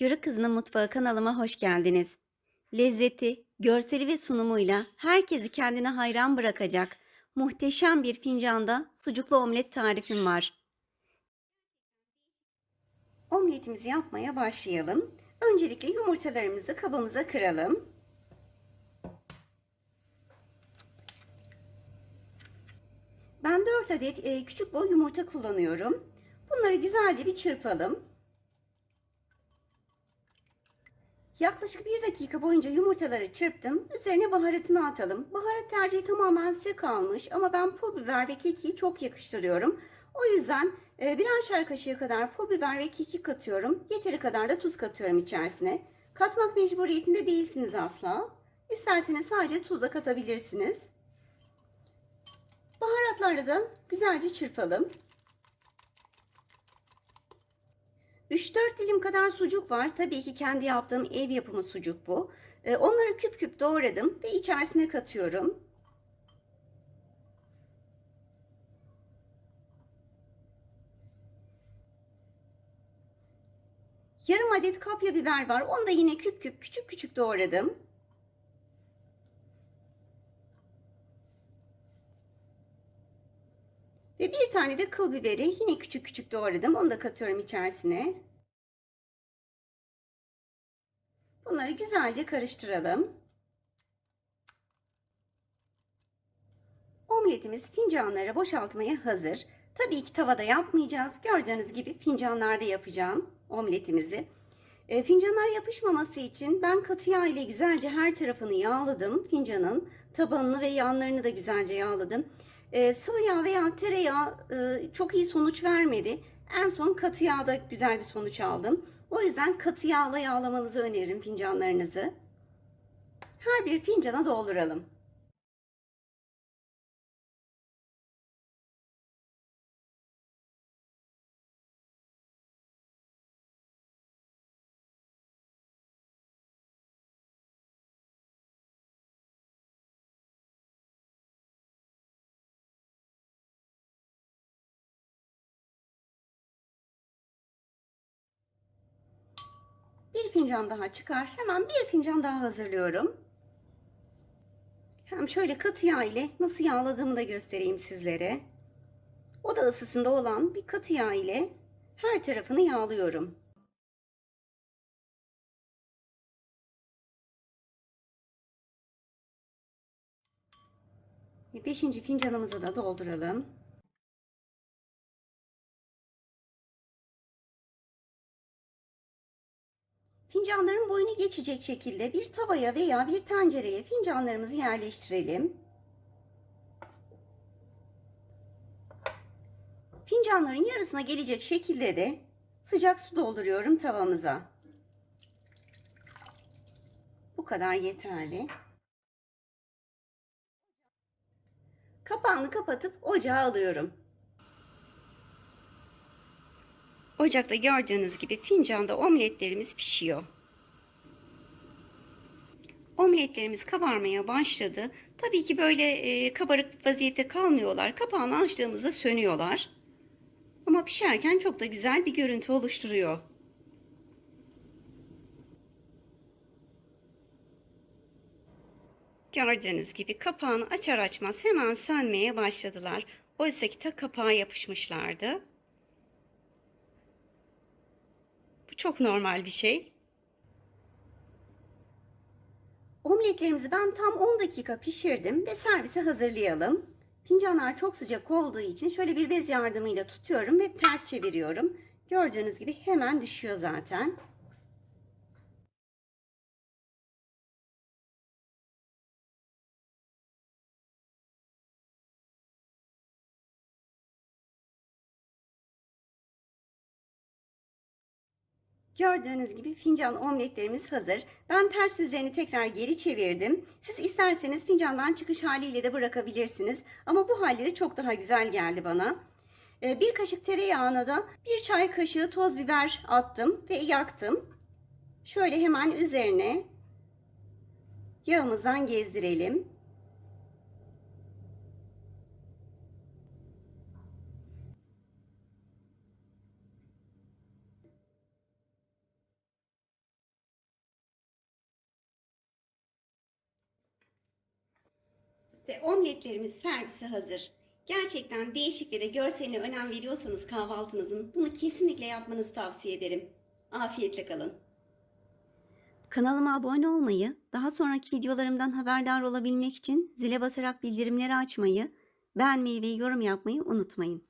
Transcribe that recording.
Yörük Kızının Mutfağı kanalıma hoş geldiniz. Lezzeti, görseli ve sunumuyla herkesi kendine hayran bırakacak muhteşem bir fincanda sucuklu omlet tarifim var. Omletimizi yapmaya başlayalım. Öncelikle yumurtalarımızı kabımıza kıralım. Ben 4 adet e, küçük boy yumurta kullanıyorum. Bunları güzelce bir çırpalım. Yaklaşık bir dakika boyunca yumurtaları çırptım. Üzerine baharatını atalım. Baharat tercihi tamamen size kalmış ama ben pul biber ve kekiği çok yakıştırıyorum. O yüzden e, birer çay kaşığı kadar pul biber ve kekik katıyorum. Yeteri kadar da tuz katıyorum içerisine. Katmak mecburiyetinde değilsiniz asla. İsterseniz sadece tuzla katabilirsiniz. Baharatları da güzelce çırpalım. 3-4 dilim kadar sucuk var. Tabii ki kendi yaptığım ev yapımı sucuk bu. Ee, onları küp küp doğradım ve içerisine katıyorum. Yarım adet kapya biber var. Onu da yine küp küp küçük küçük doğradım. Ve bir tane de kıl biberi yine küçük küçük doğradım. Onu da katıyorum içerisine. Bunları güzelce karıştıralım. Omletimiz fincanlara boşaltmaya hazır. Tabii ki tavada yapmayacağız. Gördüğünüz gibi fincanlarda yapacağım omletimizi. E, fincanlar yapışmaması için ben katı yağ ile güzelce her tarafını yağladım. Fincanın tabanını ve yanlarını da güzelce yağladım. E, sıvı yağ veya tereyağı e, çok iyi sonuç vermedi. En son katı yağda güzel bir sonuç aldım. O yüzden katı yağla yağlamanızı öneririm fincanlarınızı. Her bir fincana dolduralım. Bir fincan daha çıkar. Hemen bir fincan daha hazırlıyorum. Hem şöyle katı yağ ile nasıl yağladığımı da göstereyim sizlere. Oda ısısında olan bir katı yağ ile her tarafını yağlıyorum. Beşinci fincanımızı da dolduralım. Fincanların boyunu geçecek şekilde bir tavaya veya bir tencereye fincanlarımızı yerleştirelim. Fincanların yarısına gelecek şekilde de sıcak su dolduruyorum tavamıza. Bu kadar yeterli. Kapağını kapatıp ocağa alıyorum. Ocakta gördüğünüz gibi fincanda omletlerimiz pişiyor. Omletlerimiz kabarmaya başladı. Tabii ki böyle e, kabarık vaziyette kalmıyorlar. Kapağını açtığımızda sönüyorlar. Ama pişerken çok da güzel bir görüntü oluşturuyor. Gördüğünüz gibi kapağını açar açmaz hemen sönmeye başladılar. Oysa ki ta kapağa yapışmışlardı. Bu çok normal bir şey. Omletlerimizi ben tam 10 dakika pişirdim ve servise hazırlayalım. Fincanlar çok sıcak olduğu için şöyle bir bez yardımıyla tutuyorum ve ters çeviriyorum. Gördüğünüz gibi hemen düşüyor zaten. Gördüğünüz gibi fincan omletlerimiz hazır. Ben ters yüzlerini tekrar geri çevirdim. Siz isterseniz fincandan çıkış haliyle de bırakabilirsiniz. Ama bu halleri çok daha güzel geldi bana. Ee, bir kaşık tereyağına da bir çay kaşığı toz biber attım ve yaktım. Şöyle hemen üzerine yağımızdan gezdirelim. Ve omletlerimiz servise hazır. Gerçekten değişik ve de görseline önem veriyorsanız kahvaltınızın bunu kesinlikle yapmanızı tavsiye ederim. Afiyetle kalın. Kanalıma abone olmayı, daha sonraki videolarımdan haberdar olabilmek için zile basarak bildirimleri açmayı, beğenmeyi ve yorum yapmayı unutmayın.